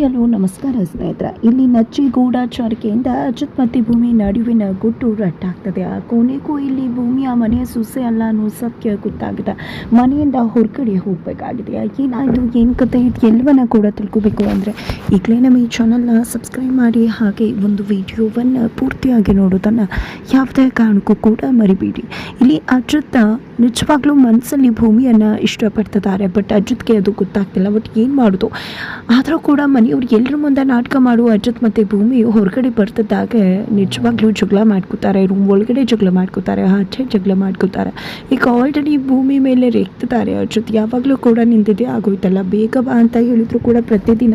Hello, ನಮಸ್ಕಾರ ಸ್ನೇಹಿತರ. ಇಲ್ಲಿ ನಚ್ಚಿ ಗೂಢಾಚಾರಿಕೆಯಿಂದ ಅಜಿತ್ ಮತ್ತು ಭೂಮಿ ನಡುವಿನ ಗುಟ್ಟು ರಟ್ಟಾಗ್ತದೆ. ಆ ಕೊನೆಗೂ ಇಲ್ಲಿ ಭೂಮಿಯ ಮನೆಯ ಸೊಸೆ ಅಲ್ಲ ಅನ್ನೋ ಸತ್ಯ ಗೊತ್ತಾಗಿದೆ. ಮನೆಯಿಂದ ಹೊರಗಡೆ ಹೋಗಬೇಕಾಗಿದೆ. ಏನಾಯಿತು ಏನು ಕತೆ? ಇದು ಎಲ್ಲವನ್ನ ಕೂಡ ತಿಳ್ಕೋಬೇಕು ಅಂದರೆ ಈಗಲೇ ನಮ್ಮ ಈ ಚಾನಲ್ನ ಸಬ್ಸ್ಕ್ರೈಬ್ ಮಾಡಿ, ಹಾಗೆ ಒಂದು ವಿಡಿಯೋವನ್ನು ಪೂರ್ತಿಯಾಗಿ ನೋಡೋದನ್ನು ಯಾವುದೇ ಕಾರಣಕ್ಕೂ ಕೂಡ ಮರಿಬೇಡಿ. ಇಲ್ಲಿ ಅಜಿತ್ ನಿಜವಾಗ್ಲೂ ಮನಸ್ಸಲ್ಲಿ ಭೂಮಿಯನ್ನು ಇಷ್ಟಪಡ್ತಿದ್ದಾರೆ. ಬಟ್ ಅಜಿತ್ಗೆ ಅದು ಗೊತ್ತಾಗ್ತಿಲ್ಲ. ಬಟ್ ಏನು ಮಾಡೋದು? ಆದರೂ ಕೂಡ ಮನೆಯವ್ರು ಎಲ್ಲರ ಮುಂದೆ ನಾಟಕ ಮಾಡುವ ಅಜಿತ್ ಮತ್ತು ಭೂಮಿ ಹೊರಗಡೆ ಬರ್ತಿದ್ದಾಗ ನಿಜವಾಗ್ಲೂ ಜಗಳ ಮಾಡ್ಕೋತಾರೆ ರೂಮ್ ಒಳಗಡೆ ಜಗಳ ಮಾಡ್ಕೋತಾರೆ, ಆಚೆ ಜಗಳ ಮಾಡ್ಕೋತಾರೆ. ಈಗ ಆಲ್ರೆಡಿ ಭೂಮಿ ಮೇಲೆ ರೇಗ್ತಿದ್ದಾರೆ ಅಜಿತ್. ಯಾವಾಗಲೂ ಕೂಡ ನಿಂತಿದೆ ಆಗೋಯ್ತಲ್ಲ. ಬೇಗ ಬಾ ಅಂತ ಹೇಳಿದ್ರು ಕೂಡ ಪ್ರತಿದಿನ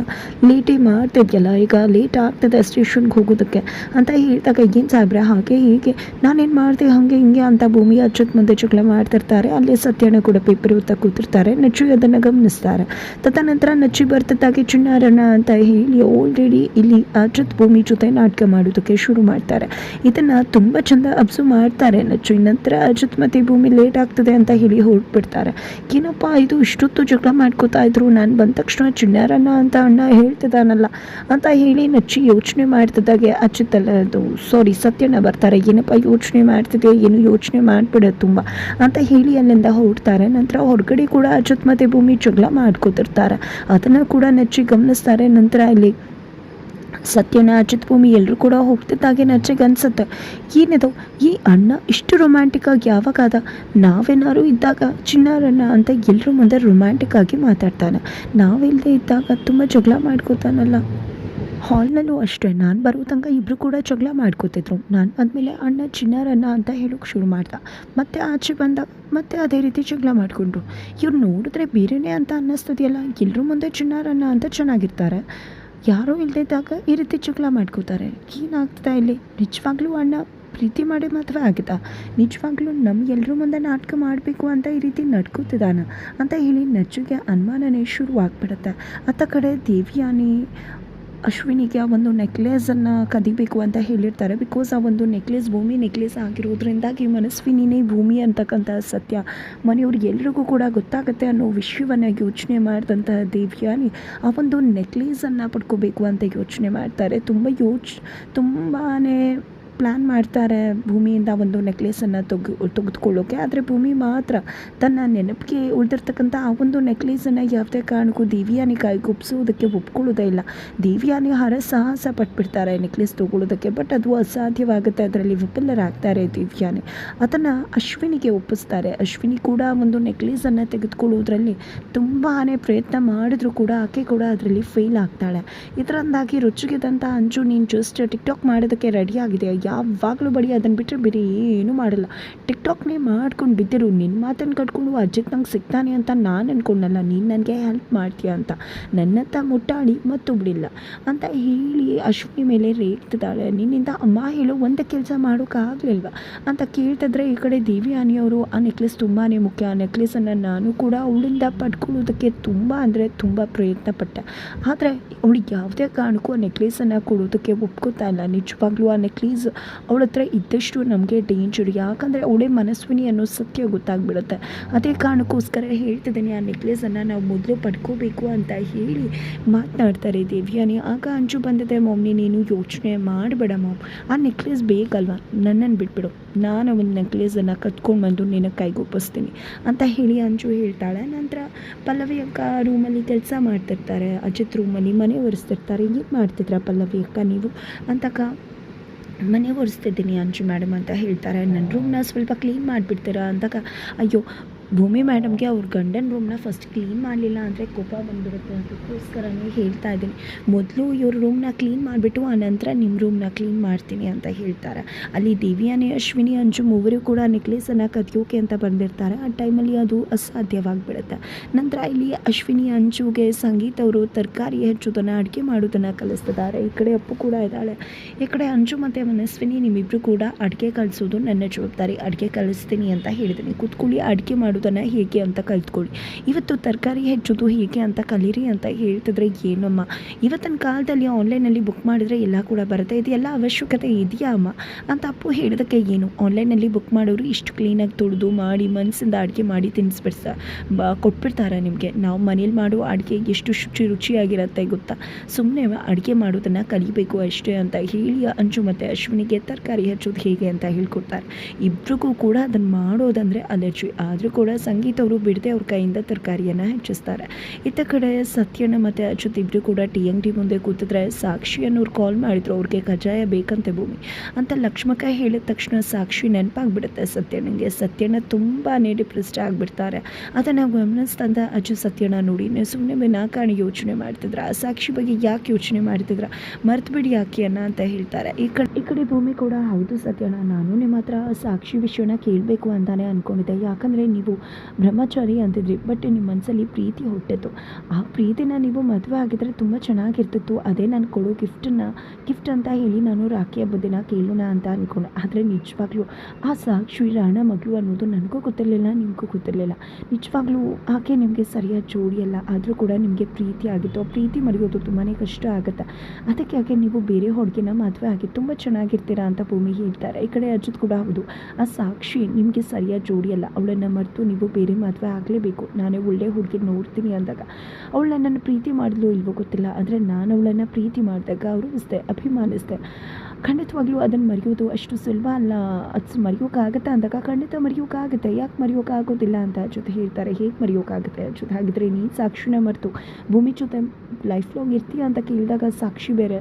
ಲೇಟೇ ಮಾಡ್ತಿದ್ಯಲ್ಲ. ಈಗ ಲೇಟ್ ಆಗ್ತದೆ ಸ್ಟೇಷನ್ಗೆ ಹೋಗೋದಕ್ಕೆ. ಅಂತ ಹೇಳಿದಾಗ ಏನು ಸಾಬ್ರೆ, ಹಾಗೆ ಹೀಗೆ. ನಾನೇನು ಮಾಡಿದೆ ಹಾಗೆ ಹಿಂಗೆ ಅಂತ ಭೂಮಿ ಅಚ್ಚತ್ ಮುಂದೆ ಜಗಳ ಮಾಡ್ತಿರ್ತಾರೆ. ಅಲ್ಲಿ ಸತ್ಯನ ಕೂಡ ಪೇಪರ್ ಓದ್ತಾ ಕೂತಿರ್ತಾರೆ. ನಚ್ಚು ಅದನ್ನು ಗಮನಿಸ್ತಾರೆ. ತದನಂತರ ನಚ್ಚಿ ಬರ್ತಿದ್ದಾಗೆ ಚಿಣ್ಣಾರಣ್ಣ ಅಂತ ಹೇಳಿ ಆಲ್ರೆಡಿ ಇಲ್ಲಿ ಅಚ್ಚತ್ ಭೂಮಿ ಜೊತೆ ನಾಟಕ ಮಾಡೋದಕ್ಕೆ ಶುರು ಮಾಡ್ತಾರೆ. ಇದನ್ನು ತುಂಬ ಚಂದ ಅಬ್ಸರ್ವ್ ಮಾಡ್ತಾರೆ. ನಚ್ಚು ನಂತರ ಅಜಿತ್ ಮತ್ತು ಭೂಮಿ ಲೇಟ್ ಆಗ್ತದೆ ಅಂತ ಹೇಳಿ ಹೊರಟ್ಬಿಡ್ತಾರೆ. ಏನಪ್ಪ ಇದು ಇಷ್ಟೊತ್ತು ಜಗಳ ಮಾಡ್ಕೋತಾ ಇದ್ರು? ನಾನು ಬಂದ ತಕ್ಷಣ ಚಿಣ್ಣಾರಣ್ಣ ಅಂತ ಅಣ್ಣ ಹೇಳ್ತಿದ್ದಾನಲ್ಲ. ಅಂತ ಹೇಳಿ ನಚ್ಚಿ ಯೋಚನೆ ಮಾಡ್ತಿದ್ದಾಗೆ ಅಲ್ಲ ಅದು ಸಾರಿ ಸತ್ಯಣ್ಣ ಬರ್ತಾರೆ. ಏನಪ್ಪ ಯೋಚನೆ ಮಾಡ್ತಿದೆ ಏನು ಯೋಚನೆ ಮಾಡಿಬಿಡ ತುಂಬ? ಅಂತ ಹೇಳಿ ಅಲ್ಲಿಂದ ಹೊರಡ್ತಾರೆ. ನಂತರ ಹೊರಗಡೆ ಕೂಡ ಅಚ್ಯುತ್ ಮತ್ತು ಭೂಮಿ ಜಗಳ ಮಾಡ್ಕೋತಿರ್ತಾರೆ. ಅದನ್ನು ಕೂಡ ನಚ್ಚಿ ಗಮನಿಸ್ತಾರೆ. ನಂತರ ಅಲ್ಲಿ ಸತ್ಯನ ಅಚ್ಯುತ್ ಭೂಮಿ ಎಲ್ಲರೂ ಕೂಡ ಹೋಗ್ತಿದ್ದಾಗೆ ನಚ್ಚಿಗೆ ಅನ್ಸುತ್ತೆ. ಏನಿದು? ಈ ಅಣ್ಣ ಇಷ್ಟು ರೊಮ್ಯಾಂಟಿಕ್ ಆಗಿ ಯಾವಾಗಾದ ನಾವೇನಾರು ಇದ್ದಾಗ ಚಿನ್ನಾರಣ್ಣ ಅಂತ ಎಲ್ಲರೂ ಮುಂದೆ ರೊಮ್ಯಾಂಟಿಕ್ ಆಗಿ ಮಾತಾಡ್ತಾನೆ. ನಾವಿಲ್ಲದೆ ಇದ್ದಾಗ ತುಂಬ ಜಗಳ ಮಾಡ್ಕೋತಾನಲ್ಲ. ಹಾಲ್ನಲ್ಲೂ ಅಷ್ಟೇ, ನಾನು ಬರೋ ತನಕ ಇಬ್ಬರು ಕೂಡ ಜಗಳ ಮಾಡ್ಕೋತಿದ್ರು. ನಾನು ಬಂದಮೇಲೆ ಅಣ್ಣ ಚಿನ್ನಾರಣ್ಣ ಅಂತ ಹೇಳೋಕೆ ಶುರು ಮಾಡ್ದ. ಮತ್ತೆ ಆಚೆ ಬಂದಾಗ ಮತ್ತೆ ಅದೇ ರೀತಿ ಜಗಳ ಮಾಡಿಕೊಂಡ್ರು. ಇವ್ರು ನೋಡಿದ್ರೆ ಬೇರೆನೇ ಅಂತ ಅನ್ನಿಸ್ತದೆಯಲ್ಲ ಎಲ್ಲರೂ ಮುಂದೆ ಚಿನ್ನಾರಣ್ಣ ಅಂತ ಚೆನ್ನಾಗಿರ್ತಾರೆ. ಯಾರೂ ಇಲ್ಲದಿದ್ದಾಗ ಈ ರೀತಿ ಜಗಳ ಮಾಡ್ಕೋತಾರೆ. ಏನಾಗ್ತದೆ ಇಲ್ಲಿ? ನಿಜವಾಗ್ಲೂ ಅಣ್ಣ ಪ್ರೀತಿ ಮಾಡಿ ಮಾತ್ರ ಆಗಿದ್ದ. ನಿಜವಾಗ್ಲೂ ನಮಗೆಲ್ಲರೂ ಮುಂದೆ ನಾಟಕ ಮಾಡಬೇಕು ಅಂತ ಈ ರೀತಿ ನಡ್ಕೋತಿದ್ದಾನ ಅಂತ ಹೇಳಿ ನಚ್ಚುಗೆ ಅನುಮಾನನೇ ಶುರುವಾಗ್ಬಿಡುತ್ತೆ. ಅತ್ತ ಕಡೆ ದೇವಿಯಾನಿ ಅಶ್ವಿನಿಗೆ ಆ ಒಂದು ನೆಕ್ಲೇಸನ್ನು ಕದಿಬೇಕು ಅಂತ ಹೇಳಿರ್ತಾರೆ ಬಿಕಾಸ್ ಆ ಒಂದು ನೆಕ್ಲೇಸ್ ಭೂಮಿ ನೆಕ್ಲೇಸ್ ಆಗಿರೋದ್ರಿಂದಾಗಿ ಮನಸ್ವಿನಿನೇ ಭೂಮಿ ಅಂತಕ್ಕಂಥ ಸತ್ಯ. ಮನೆಯವ್ರಿಗೆ ಎಲ್ರಿಗೂ ಕೂಡ ಗೊತ್ತಾಗುತ್ತೆ ಅನ್ನೋ ವಿಷಯವನ್ನು ಯೋಚನೆ ಮಾಡಿದಂತಹ ದೇವ್ಯಾನಿ ಆ ಒಂದು ನೆಕ್ಲೇಸನ್ನು ಪಡ್ಕೋಬೇಕು ಅಂತ ಯೋಚನೆ ಮಾಡ್ತಾರೆ. ತುಂಬ ಯೋಚ್ ತುಂಬಾ ಪ್ಲ್ಯಾನ್ ಮಾಡ್ತಾರೆ ಭೂಮಿಯಿಂದ ಒಂದು ನೆಕ್ಲೇಸನ್ನು ತೆಗೆ, ತೆಗೆದುಕೊಳ್ಳೋಕೆ. ಆದರೆ ಭೂಮಿ ಮಾತ್ರ ತನ್ನ ನೆನಪಿಗೆ ಉಳಿದಿರ್ತಕ್ಕಂಥ ಆ ಒಂದು ನೆಕ್ಲೇಸನ್ನು ಯಾವುದೇ ಕಾರಣಕ್ಕೂ ದೇವಿಯಾನಿ ಕೈಗೊಪ್ಸೋದಕ್ಕೆ ಒಪ್ಕೊಳ್ಳೋದೇ ಇಲ್ಲ. ದೇವಿಯಾನಿ ಹರಸಾಹಸ ಪಟ್ಬಿಡ್ತಾರೆ ನೆಕ್ಲೇಸ್ ತೊಗೊಳ್ಳೋದಕ್ಕೆ. ಬಟ್ ಅದು ಅಸಾಧ್ಯವಾಗುತ್ತೆ. ಅದರಲ್ಲಿ ವಿಫಲರಾಗ್ತಾರೆ ದಿವ್ಯಾನಿ. ಅದನ್ನು ಅಶ್ವಿನಿಗೆ ಒಪ್ಪಿಸ್ತಾರೆ. ಅಶ್ವಿನಿ ಕೂಡ ಒಂದು ನೆಕ್ಲೇಸನ್ನು ತೆಗೆದುಕೊಳ್ಳೋದ್ರಲ್ಲಿ ತುಂಬಾ ಪ್ರಯತ್ನ ಮಾಡಿದ್ರೂ ಕೂಡ ಆಕೆ ಕೂಡ ಅದರಲ್ಲಿ ಫೇಲ್ ಆಗ್ತಾಳೆ. ಇದರಿಂದಾಗಿ ರುಚಿಗೆದಂಥ ಅಂಜು ನೀನು ಜಸ್ಟ್ ಟಿಕ್ಟಾಕ್ ಮಾಡೋದಕ್ಕೆ ರೆಡಿ ಆಗಿದೆ. ಯಾವಾಗಲೂ ಬಡಿ ಅದನ್ನು ಬಿಟ್ಟರೆ ಬೇರೆ ಏನೂ ಮಾಡಲ್ಲ. ಟಿಕ್ಟಾಕ್ನೇ ಮಾಡ್ಕೊಂಡು ಬಿದ್ದಿರು. ನಿನ್ನ ಮಾತನ್ನು ಕಟ್ಕೊಂಡು ಅಜ್ಜಿಗೆ ನಂಗೆ ಸಿಗ್ತಾನೆ ಅಂತ ನಾನು ಅಂದ್ಕೊಂಡಲ್ಲ ನೀನು ನನಗೆ ಹೆಲ್ಪ್ ಮಾಡ್ತೀಯ ಅಂತ. ನನ್ನತ್ತ ಮುಟ್ಟಾಡಿ ಬಿಡಿಲ್ಲ ಅಂತ ಹೇಳಿ ಅಶ್ವಿನಿ ಮೇಲೆ ರೇಗ್ತಿದ್ದಾಳೆ. ನಿನ್ನಿಂದ ಅಮ್ಮ ಹೇಳೋ ಒಂದು ಕೆಲಸ ಮಾಡೋಕ್ಕಾಗಲಿಲ್ವ ಅಂತ ಕೇಳ್ತಿದ್ರೆ ಈ ಕಡೆ ದೇವಿ ಆನಿಯವರು ಆ ನೆಕ್ಲೆಸ್ ತುಂಬಾ ಮುಖ್ಯ. ಆ ನೆಕ್ಲೆಸನ್ನು ನಾನು ಕೂಡ ಅವಳಿಂದ ಪಡ್ಕೊಳ್ಳೋದಕ್ಕೆ ತುಂಬ ಅಂದರೆ ತುಂಬ ಪ್ರಯತ್ನ ಪಟ್ಟೆ. ಆದರೆ ಅವಳಿಗೆ ಯಾವುದೇ ಕಾರಣಕ್ಕೂ ಆ ನೆಕ್ಲೇಸನ್ನು ಕೊಡೋದಕ್ಕೆ ಒಪ್ಕೋತಾ ಇಲ್ಲ. ನಿಜವಾಗ್ಲೂ ಆ ನೆಕ್ಲೇಸ್ ಅವಳ ಹತ್ರ ಇದ್ದಷ್ಟು ನಮಗೆ ಡೇಂಜರ್ ಯಾಕಂದರೆ ಅವಳೇ ಮನಸ್ವಿನಿ ಅನ್ನೋ ಸತ್ಯ ಗೊತ್ತಾಗ್ಬಿಡುತ್ತೆ. ಅದೇ ಕಾರಣಕ್ಕೋಸ್ಕರ ಹೇಳ್ತಿದ್ದೀನಿ, ಆ ನೆಕ್ಲೆಸನ್ನು ನಾವು ಮೊದಲು ಪಡ್ಕೋಬೇಕು ಅಂತ ಹೇಳಿ ಮಾತನಾಡ್ತಾರೆ ದೇವ್ಯಾನಿ. ಆಗ ಅಂಜು ಬಂದಿದೆ ಮಮ್ಮಿ ನೀನು ಯೋಚನೆ ಮಾಡಬೇಡ ಮಾಮ್. ಆ ನೆಕ್ಲೇಸ್ ಬೇಕಲ್ವಾ? ನನ್ನನ್ನು ಬಿಟ್ಬಿಡು. ನಾನು ಒಂದು ನೆಕ್ಲೆಸನ್ನು ಕತ್ಕೊಂಡು ಬಂದು ನಿನ್ನ ಕೈಗೊಪ್ಪಿಸ್ತೀನಿ ಅಂತ ಹೇಳಿ ಅಂಜು ಹೇಳ್ತಾಳೆ. ನಂತರ ಪಲ್ಲವಿ ಅಕ್ಕ ರೂಮಲ್ಲಿ ಕೆಲಸ ಮಾಡ್ತಿರ್ತಾರೆ, ಅಜಿತ್ ರೂಮಲ್ಲಿ ಮನೆ ಒರೆಸ್ತಿರ್ತಾರೆ. ಏನು ಮಾಡ್ತಿದ್ರ ಪಲ್ಲವಿ ಅಕ್ಕ ನೀವು? ಅಂತಕ್ಕ ಮನೆ ಒರೆಸ್ತಿದ್ದೀನಿ ಅಂಜು ಮೇಡಮ್ ಅಂತ ಹೇಳ್ತಾರೆ. ನನ್ನ ರೂಮ್ನ ಸ್ವಲ್ಪ ಕ್ಲೀನ್ ಮಾಡಿಬಿಡ್ತೀರಾ? ಅಂದಾಗ ಅಯ್ಯೋ ಭೂಮಿ ಮೇಡಮ್ಗೆ ಅವ್ರ ಗಂಡನ ರೂಮ್ನ ಫಸ್ಟ್ ಕ್ಲೀನ್ ಮಾಡಲಿಲ್ಲ ಅಂದರೆ ಕೋಪ ಬಂದ್ಬಿಡುತ್ತೆ. ಅದಕ್ಕೋಸ್ಕರನೇ ಹೇಳ್ತಾ ಇದ್ದೀನಿ. ಮೊದಲು ಇವ್ರ ರೂಮ್ನ ಕ್ಲೀನ್ ಮಾಡಿಬಿಟ್ಟು ಆನಂತರ ನಿಮ್ಮ ರೂಮ್ನ ಕ್ಲೀನ್ ಮಾಡ್ತೀನಿ ಅಂತ ಹೇಳ್ತಾರೆ. ಅಲ್ಲಿ ದೇವಿಯಾನಿ, ಅಶ್ವಿನಿ, ಅಂಜು ಮೂವರು ಕೂಡ ನೆಕ್ಲೇಸನ್ನು ಕದಿಯೋಕೆ ಅಂತ ಬಂದಿರ್ತಾರೆ. ಆ ಟೈಮಲ್ಲಿ ಅದು ಅಸಾಧ್ಯವಾಗಿಬಿಡುತ್ತೆ. ನಂತರ ಇಲ್ಲಿ ಅಶ್ವಿನಿ, ಅಂಜುಗೆ ಸಂಗೀತ ಅವರು ತರಕಾರಿ ಹೆಚ್ಚೋದನ್ನು, ಅಡುಗೆ ಮಾಡೋದನ್ನು ಕಲಿಸ್ತಿದ್ದಾರೆ. ಈ ಕಡೆ ಅಪ್ಪು ಕೂಡ ಇದ್ದಾಳೆ. ಈ ಕಡೆ ಅಂಜು ಮತ್ತು ಮನಸ್ವಿನಿ ನಿಮ್ಮಿಬ್ಬರು ಕೂಡ ಅಡುಗೆ ಕಲಿಸೋದು ನನ್ನ ಜವಾಬ್ದಾರಿ. ಅಡುಗೆ ಕಲಿಸ್ತೀನಿ ಅಂತ ಹೇಳಿದ್ದೀನಿ. ಕೂತ್ಕೊಳ್ಳಿ, ಅಡುಗೆ ಮಾಡೋದು ಮಾಡೋದನ್ನು ಹೇಗೆ ಅಂತ ಕಲ್ತ್ಕೊಳ್ಳಿ. ಇವತ್ತು ತರಕಾರಿ ಹೆಚ್ಚೋದು ಹೇಗೆ ಅಂತ ಕಲೀರಿ ಅಂತ ಹೇಳ್ತಿದ್ರೆ ಏನಮ್ಮ? ಇವತ್ತಿನ ಕಾಲದಲ್ಲಿ ಆನ್ಲೈನಲ್ಲಿ ಬುಕ್ ಮಾಡಿದರೆ ಎಲ್ಲ ಕೂಡ ಬರುತ್ತೆ. ಇದೆಲ್ಲ ಅವಶ್ಯಕತೆ ಇದೆಯಾ ಅಮ್ಮ? ಅಂತ ಅಪ್ಪು ಹೇಳಿದಕ್ಕೆ ಏನು? ಆನ್ಲೈನಲ್ಲಿ ಬುಕ್ ಮಾಡೋರು ಇಷ್ಟು ಕ್ಲೀನಾಗಿ ತೊಳೆದು ಮಾಡಿ ಮನಸ್ಸಿಂದ ಅಡುಗೆ ಮಾಡಿ ತಿನ್ನಿಸ್ಬಿಡ್ಸ ಬ, ಕೊಟ್ಬಿಡ್ತಾರೆ ನಿಮಗೆ? ನಾವು ಮನೇಲಿ ಮಾಡೋ ಅಡುಗೆ ಎಷ್ಟು ಶುಚಿ ರುಚಿಯಾಗಿರುತ್ತೆ ಗೊತ್ತಾ? ಸುಮ್ಮನೆ ಅಡುಗೆ ಮಾಡೋದನ್ನು ಕಲಿಬೇಕು ಅಷ್ಟೇ ಅಂತ ಹೇಳಿ ಅಂಜು ಮತ್ತು ಅಶ್ವಿನಿಗೆ ತರಕಾರಿ ಹೆಚ್ಚೋದು ಹೇಗೆ ಅಂತ ಹೇಳ್ಕೊಡ್ತಾರೆ. ಇಬ್ರಿಗೂ ಕೂಡ ಅದನ್ನು ಮಾಡೋದಂದರೆ ಅಲರ್ಜಿ. ಆದರೂ ಕೂಡ ಸಂಗೀತ ಅವರು ಬಿಡದೆ ಅವ್ರ ಕೈಯಿಂದ ತರಕಾರಿಯನ್ನು ಹೆಚ್ಚಿಸ್ತಾರೆ. ಇತ್ತ ಕಡೆ ಸತ್ಯಣ್ಣ ಮತ್ತು ಅಚ್ಯುತ್ ಇಬ್ಬರು ಕೂಡ ಟಿ ಅಂಗಡಿ ಮುಂದೆ ಕೂತಿದ್ರೆ ಸಾಕ್ಷಿ ಅನ್ನೋರು ಕಾಲ್ ಮಾಡಿದ್ರು, ಅವ್ರಿಗೆ ಕಜ್ಜಾಯ ಬೇಕಂತೆ ಭೂಮಿ ಅಂತ ಲಕ್ಷ್ಮಕ ಹೇಳಿದ ತಕ್ಷಣ ಸಾಕ್ಷಿ ನೆನಪಾಗ್ಬಿಡುತ್ತೆ ಸತ್ಯಣ್ಣಂಗೆ. ಸತ್ಯಣ್ಣ ತುಂಬಾ ಡಿಪ್ರೆಸ್ಡ್ ಆಗಿಬಿಡ್ತಾರೆ. ಅದನ್ನು ಗಮನಿಸ್ತಂದ ಅಜ್ಜು ಸತ್ಯಣ್ಣ ನೋಡಿ ಸುಮ್ಮನೆ ವಿನಾಕಾರಣ ಯೋಚನೆ ಮಾಡ್ತಿದ್ರ. ಆ ಸಾಕ್ಷಿ ಬಗ್ಗೆ ಯಾಕೆ ಯೋಚನೆ ಮಾಡ್ತಿದ್ರ? ಮರ್ತು ಬಿಡಿ ಅಣ್ಣ ಅಂತ ಹೇಳ್ತಾರೆ. ಈ ಕಡೆ ಈ ಕಡೆ ಭೂಮಿ ಕೂಡ, ಹೌದು ಸತ್ಯಣ್ಣ, ನಾನು ನಿಮ್ಮ ಹತ್ರ ಸಾಕ್ಷಿ ವಿಷಯನ ಕೇಳಬೇಕು ಅಂತಾನೆ ಅನ್ಕೊಂಡಿದ್ದೆ. ಯಾಕಂದರೆ ನೀವು ಬ್ರಹ್ಮಚಾರಿ ಅಂತಿದ್ರಿ. ಬಟ್ ನಿಮ್ಮ ಮನಸ್ಸಲ್ಲಿ ಪ್ರೀತಿ ಹೊಟ್ಟಿತ್ತು ಆ ಪ್ರೀತಿನ ನೀವು ಮದುವೆ ಆಗಿದ್ರೆ ತುಂಬ ಚೆನ್ನಾಗಿರ್ತಿತ್ತು. ಅದೇ ನಾನು ಕೊಡೋ ಗಿಫ್ಟನ್ನ ಗಿಫ್ಟ್ ಅಂತ ಹೇಳಿ ನಾನು ರಾಖಿ ಹಬ್ಬದ ದಿನ ಕೇಳೋಣ ಅಂತ ಅಂದ್ಕೊಂಡೆ ಆದರೆ ನಿಜವಾಗ್ಲೂ ಆ ಸಾಕ್ಷಿ ರಾಣ ಮಗಳು ಅನ್ನೋದು ನನಗೂ ಗೊತ್ತಿರಲಿಲ್ಲ, ನಿಮಗೂ ಗೊತ್ತಿರಲಿಲ್ಲ. ನಿಜವಾಗ್ಲೂ ಆಕೆ ನಿಮಗೆ ಸರಿಯಾದ ಜೋಡಿಯಲ್ಲ ಆದರೂ ಕೂಡ ನಿಮಗೆ ಪ್ರೀತಿ ಆಗಿತ್ತು. ಆ ಪ್ರೀತಿ ಮರೆಯೋದು ತುಂಬಾ ಕಷ್ಟ ಆಗುತ್ತೆ. ಅದಕ್ಕೆ ಆಕೆ ನೀವು ಬೇರೆ ಹುಡುಗಿನ ಮದುವೆ ಆಗಿ ತುಂಬ ಚೆನ್ನಾಗಿರ್ತೀರಾ ಅಂತ ಭೂಮಿ ಹೇಳ್ತಾರೆ. ಈ ಕಡೆ ಅಜಿತ್ ಕೂಡ ಹೌದು. ಆ ಸಾಕ್ಷಿ ನಿಮಗೆ ಸರಿಯಾದ ಜೋಡಿಯಲ್ಲ ಅವಳನ್ನು ಮರೆತು ನೀವು ಬೇರೆ ಮದುವೆ ಆಗಲೇಬೇಕು. ನಾನೇ ಒಳ್ಳೆ ಹುಡುಗಿ ನೋಡ್ತೀನಿ ಅಂದಾಗ. ಅವಳು ನನ್ನನ್ನು ಪ್ರೀತಿ ಮಾಡಿದ್ಲು ಇಲ್ವೋ ಗೊತ್ತಿಲ್ಲ. ಆದರೆ ನಾನು ಅವಳನ್ನು ಪ್ರೀತಿ ಮಾಡಿದಾಗ ಗೌರವಿಸ್ದೆ, ಅಭಿಮಾನಿಸ್ದೆ. ಖಂಡಿತವಾಗ್ಲೂ ಅದನ್ನು ಮರೆಯೋದು ಅಷ್ಟು ಸುಲಭ ಅಲ್ಲ. ಅದು ಮರೆಯೋಕ್ಕಾಗತ್ತೆ ಅಂದಾಗ ಖಂಡಿತ ಮರೆಯೋಕ್ಕಾಗುತ್ತೆ ಯಾಕೆ ಮರೆಯೋಕ್ಕಾಗೋದಿಲ್ಲ ಅಂತ ಜೊತೆ ಹೇಳ್ತಾರೆ. ಹೇಗೆ ಮರೆಯೋಕ್ಕಾಗುತ್ತೆ ಜೊತೆ ಹಾಗಿದ್ರೆ ನೀನು ಸಾಕ್ಷಿನ ಮರೆತು. ಭೂಮಿ ಜೊತೆ ಲೈಫ್ ಲಾಂಗ್ ಇರ್ತೀಯ ಅಂತ ಕೇಳಿದಾಗ ಸಾಕ್ಷಿ ಬೇರೆ,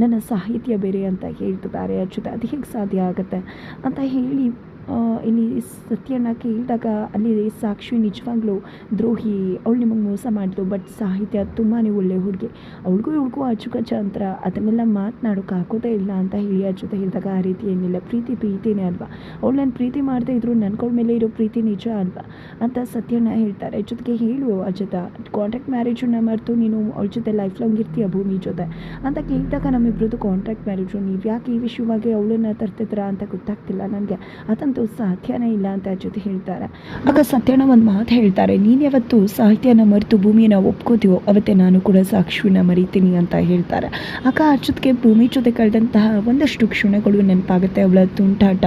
ನನ್ನ ಸಾಹಿತ್ಯ ಬೇರೆ ಅಂತ ಹೇಳ್ತಿದ್ದಾರೆ ಅಚ್ಯುತ ಅದು ಹೇಗೆ ಸಾಧ್ಯ ಆಗುತ್ತೆ? ಅಂತ ಹೇಳಿ ಆ, ಇಲ್ಲಿ ಸತ್ಯನ ಕೇಳಿದಾಗ ಅಲ್ಲಿ ಸಾಕ್ಷಿ ನಿಜವಾಗ್ಲೂ ದ್ರೋಹಿ ಅವಳು ನಿಮಗೆ ಮೋಸ ಮಾಡಿದ್ಲು ಬಟ್ ಸಾಹಿತ್ಯ ತುಂಬಾ ಒಳ್ಳೆ ಹುಡುಗಿ. ಅವಳಿಗೂ ಇವಳಿಗೂ ಅಚ್ಚುಕಚ್ಚ ಅಂತರ ಅದನ್ನೆಲ್ಲ ಮಾತನಾಡೋಕೆ ಆಗೋದೇ ಇಲ್ಲ ಅಂತ ಹೇಳಿ ಜೊತೆ ಹೇಳಿದಾಗ ಆ ರೀತಿ ಏನಿಲ್ಲ. ಪ್ರೀತಿ ಪ್ರೀತಿನೇ ಅಲ್ವಾ? ಅವಳು ನನ್ನ ಪ್ರೀತಿ ಮಾಡದೇ ಇದ್ರು ನನ್ಗಳ ಮೇಲೆ ಇರೋ ಪ್ರೀತಿ ನಿಜ ಅಲ್ವಾ? ಅಂತ ಸತ್ಯಣ್ಣ ಹೇಳ್ತಾರೆ. ಜೊತೆಗೆ ಹೇಳು ಅಜಿತ ಕಾಂಟ್ರಾಕ್ಟ್ ಮ್ಯಾರೇಜನ್ನ ಮರೆತು ನೀನು ಅವಳ ಜೊತೆ ಲೈಫ್ ಲಾಂಗ್ ಇರ್ತೀಯ ಭೂಮಿ ಜೊತೆ? ಅಂತ ಕೇಳಿದಾಗ ನಮ್ಮಿಬ್ರದ್ದು ಕಾಂಟ್ರಾಕ್ಟ್ ಮ್ಯಾರೇಜು ನೀವು ಯಾಕೆ ಈ ವಿಷಯವಾಗಿ ಅವಳನ್ನ ತರ್ತಿದ್ರ ಅಂತ ಗೊತ್ತಾಗ್ತಿಲ್ಲ ನನಗೆ. ಅದಂತೂ ಸಾಧ್ಯನೇ ಇಲ್ಲ ಅಂತ ಜೊತೆ ಹೇಳ್ತಾರೆ. ಆಗ ಸತ್ಯಣ್ಣ ಒಂದು ಮಾತು ಹೇಳ್ತಾರೆ, ನೀನು ಯಾವತ್ತು ಸಾಹಿತ್ಯನ ಮರೆತು ಭೂಮಿಯನ್ನು ಒಪ್ಕೋತೀವೋ, ಅವತ್ತೇ ನಾನು ಕೂಡ ಸಾಕ್ಷಿನ ಮರಿತೀನಿ ಅಂತ ಹೇಳ್ತಾರೆ. ಆಗ ಅಚ್ಚುತ್ಗೆ ಭೂಮಿ ಜೊತೆ ಕಳೆದಂತಹ ಒಂದಷ್ಟು ಕ್ಷಣಗಳು ನೆನಪಾಗುತ್ತೆ. ಅವಳ ತುಂಟಾಟ,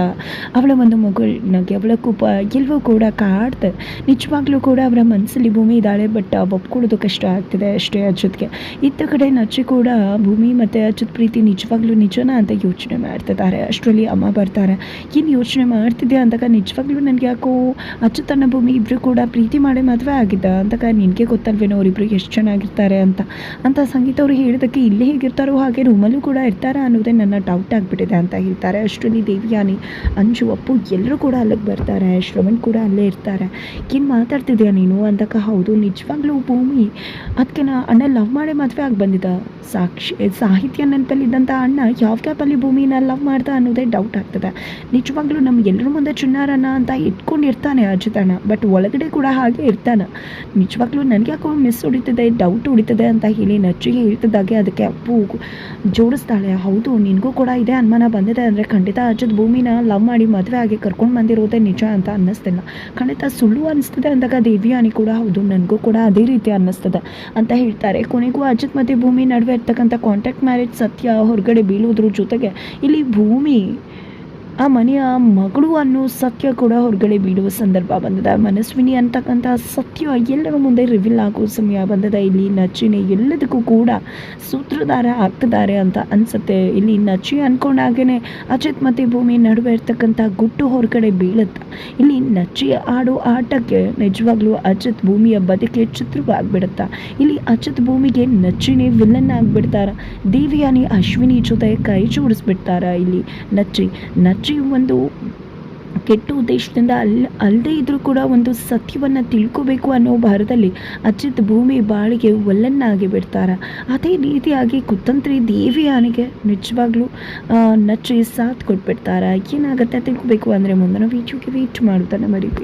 ಅವಳ ಒಂದು ಮಗುಳಿನಾಗೆ ಅವಳ ಕೂಪ ಎಲ್ಲವೂ ಕೂಡ ಕಾಡ್ತೆ, ನಿಜವಾಗ್ಲೂ ಕೂಡ ಅವರ ಮನಸ್ಸಲ್ಲಿ ಭೂಮಿ ಇದ್ದಾಳೆ ಬಟ್ ಒಪ್ಕೊಳ್ಳೋದು ಕಷ್ಟ ಆಗ್ತಿದೆ ಅಷ್ಟೇ ಅಚ್ಚುತ್ಗೆ ಇತ್ತ ಕಡೆ ನಚ್ಚಿ ಕೂಡ ಭೂಮಿ ಮತ್ತು ಅಚ್ಚುತ್ ಪ್ರೀತಿ ನಿಜವಾಗ್ಲೂ ನಿಜನಾ ಅಂತ ಯೋಚನೆ ಮಾಡ್ತಿದ್ದಾರೆ. ಅಷ್ಟರಲ್ಲಿ ಅಮ್ಮ ಬರ್ತಾರೆ, ಏನು ಯೋಚನೆ ಮಾಡ್ತಿದ್ಯಾ ಅಂತಕ ನಿಜವಾಗ್ಲೂ ನನಗೆ ಯಾಕೋ ಭೂಮಿ ಇಬ್ಬರು ಕೂಡ ಪ್ರೀತಿ ಮಾಡಿ ಮದುವೆ ಆಗಿದ್ದ ಅಂತಕ ನಿನಗೆ ಗೊತ್ತಲ್ವೇನೋ ಅವರಿಬ್ರು ಎಷ್ಟು ಚೆನ್ನಾಗಿರ್ತಾರೆ ಅಂತ. ಅಂತ ಸಂಗೀತ ಅವರು ಹೇಳಿದಕ್ಕೆ ಇಲ್ಲೇ ಹೇಗಿರ್ತಾರೋ ಹಾಗೆ ರೂಮಲ್ಲೂ ಕೂಡ ಇರ್ತಾರಾ ಅನ್ನೋದೇ ನನ್ನ ಡೌಟ್ ಆಗಿಬಿಟ್ಟಿದೆ ಅಂತ ಹೇಳ್ತಾರೆ. ಅಷ್ಟರಲ್ಲಿ ದೇವಿಯಾನಿ, ಅಂಜು, ಅಪ್ಪು ಎಲ್ಲರೂ ಕೂಡ ಅಲ್ಲಿಗೆ ಬರ್ತಾರೆ. ಶ್ರವಣ್ ಕೂಡ ಅಲ್ಲೇ ಇರ್ತಾರೆ. ಏನು ಮಾತಾಡ್ತಿದ್ಯಾ ನೀನು ಅಂದಾಗ ಹೌದು, ನಿಜವಾಗ್ಲೂ ಭೂಮಿ ಅದಕ್ಕೆ ನಾ ಅಣ್ಣ ಲವ್ ಮಾಡಿ ಮದುವೆ ಆಗಿ ಬಂದಿದ್ದ. ಸಾಕ್ಷಿ, ಸಾಹಿತ್ಯ ನೆನಪಲ್ಲಿದ್ದಂಥ ಅಣ್ಣ ಯಾವ ಕ್ಯಾಪಲ್ಲಿ ಭೂಮಿನ ಲವ್ ಮಾಡ್ದ ಅನ್ನೋದೇ ಡೌಟ್ ಆಗ್ತದೆ. ನಿಜವಾಗ್ಲೂ ನಮ್ಮ ಎಲ್ಲರ ಮುಂದೆ ಚಿನ್ನಾರನ ಅಂತ ಇಟ್ಕೊಂಡಿರ್ತಾನೆ ಅಜಿತಣ್ಣ ಬಟ್ ಒಳಗಡೆ ಕೂಡ ಹಾಗೆ ಇರ್ತಾನೆ. ನಿಜವಾಗ್ಲೂ ನನಗೆ ಯಾಕೋ ಮಿಸ್ ಹೊಡಿತಿದೆ ಡೌಟ್ ಹೊಡಿತದೆ ಅಂತ ಹೇಳಿ ನಚ್ಚಿಗೆ ಹೇಳ್ತಿದ್ದಾಗೆ ಅದಕ್ಕೆ ಅಪ್ಪು ಜೋಡಿಸ್ತಾಳೆ. ಹೌದು, ನಿನಗೂ ಕೂಡ ಇದೇ ಅನುಮಾನ ಬಂದಿದೆ ಅಂದರೆ ಖಂಡಿತ ಅಜ್ಜದ ಭೂಮಿನ ಲವ್ ಮಾಡಿ ಮದುವೆ ಆಗಿ ಕರ್ಕೊಂಡು ಬಂದಿರೋದೇ ನಿಜ ಅಂತ ಅನ್ನಿಸ್ತಿಲ್ಲ. ಖಂಡಿತ ಸುಳ್ಳು ಅನ್ನಿಸ್ತದೆ ಅಂದಾಗ ದೇವಿಯಾನಿ ಕೂಡ ಹೌದು, ನನಗೂ ಕೂಡ ಅದೇ ರೀತಿ ಅನ್ನಿಸ್ತದೆ ಅಂತ ಹೇಳ್ತಾರೆ. ಕೊನೆಗೂ ಅಜಿತ್ ಮತ್ತು ಭೂಮಿ ನಡುವೆ ಇರ್ತಕ್ಕಂಥ ಕಾಂಟ್ಯಾಕ್ಟ್ ಮ್ಯಾರೇಜ್ ಸತ್ಯ ಹೊರಗಡೆ ಬೀಳೋದ್ರ ಜೊತೆಗೆ ಇಲ್ಲಿ ಭೂಮಿ ಆ ಮನೆಯ ಮಗಳು ಅನ್ನೋ ಸತ್ಯ ಕೂಡ ಹೊರಗಡೆ ಬೀಳುವ ಸಂದರ್ಭ ಬಂದದ. ಮನಸ್ವಿನಿ ಅಂತಕ್ಕಂಥ ಸತ್ಯ ಎಲ್ಲರ ಮುಂದೆ ರಿವೀಲ್ ಆಗೋ ಸಮಯ ಬಂದದ. ಇಲ್ಲಿ ನಚ್ಚಿನಿ ಎಲ್ಲದಕ್ಕೂ ಕೂಡ ಸೂತ್ರಧಾರ ಆಗ್ತಿದ್ದಾರೆ ಅಂತ ಅನ್ಸುತ್ತೆ. ಇಲ್ಲಿ ನಚ್ಚಿ ಅಂದ್ಕೊಂಡಾಗೇ ಅಜಿತ್ ಮತ್ತು ಭೂಮಿ ನಡುವೆ ಇರ್ತಕ್ಕಂಥ ಗುಟ್ಟು ಹೊರಗಡೆ ಬೀಳುತ್ತೆ. ಇಲ್ಲಿ ನಚ್ಚಿ ಆಡೋ ಆಟಕ್ಕೆ ನಿಜವಾಗ್ಲೂ ಅಜಿತ್ ಭೂಮಿಯ ಬದುಕೆ ಚಿತ್ರವಾಗ್ಬಿಡುತ್ತಾ ಇಲ್ಲಿ ಅಜಿತ್ ಭೂಮಿಗೆ ನಚ್ಚಿನೇ ವಿಲನ್ ಆಗ್ಬಿಡ್ತಾರ. ದೇವಿಯಾನಿ ಅಶ್ವಿನಿ ಜೊತೆ ಕೈ ಜೋಡಿಸ್ಬಿಡ್ತಾರ. ಇಲ್ಲಿ ನಚ್ಚಿ ನಚ್ಚಿ ಒಂದು ಕೆಟ್ಟ ಉದ್ದೇಶದಿಂದ ಅಲ್ ಅಲ್ಲದೆ ಇದ್ದರೂ ಕೂಡ ಒಂದು ಸತ್ಯವನ್ನು ತಿಳ್ಕೋಬೇಕು ಅನ್ನೋ ಭಾರದಲ್ಲಿ ಅಚ್ಚಿತ್ ಭೂಮಿ ಬಾಳಿಗೆ ಒಲ್ಲನ್ನಾಗಿ ಬಿಡ್ತಾರೆ. ಅದೇ ರೀತಿಯಾಗಿ ಕುತಂತ್ರಿ ದೇವಿಯಾನಿಗೆ ನಿಜವಾಗ್ಲೂ ನಚ್ಚಿ ಸಾಥ್ ಕೊಟ್ಬಿಡ್ತಾರ. ಏನಾಗುತ್ತೆ ತಿಳ್ಕೋಬೇಕು ಅಂದರೆ ಮುಂದಿನ ವೀಡಿಯೋಗೆ ವೇಟ್ ಮಾಡೋದನ್ನು ಮರಿಬೇಕು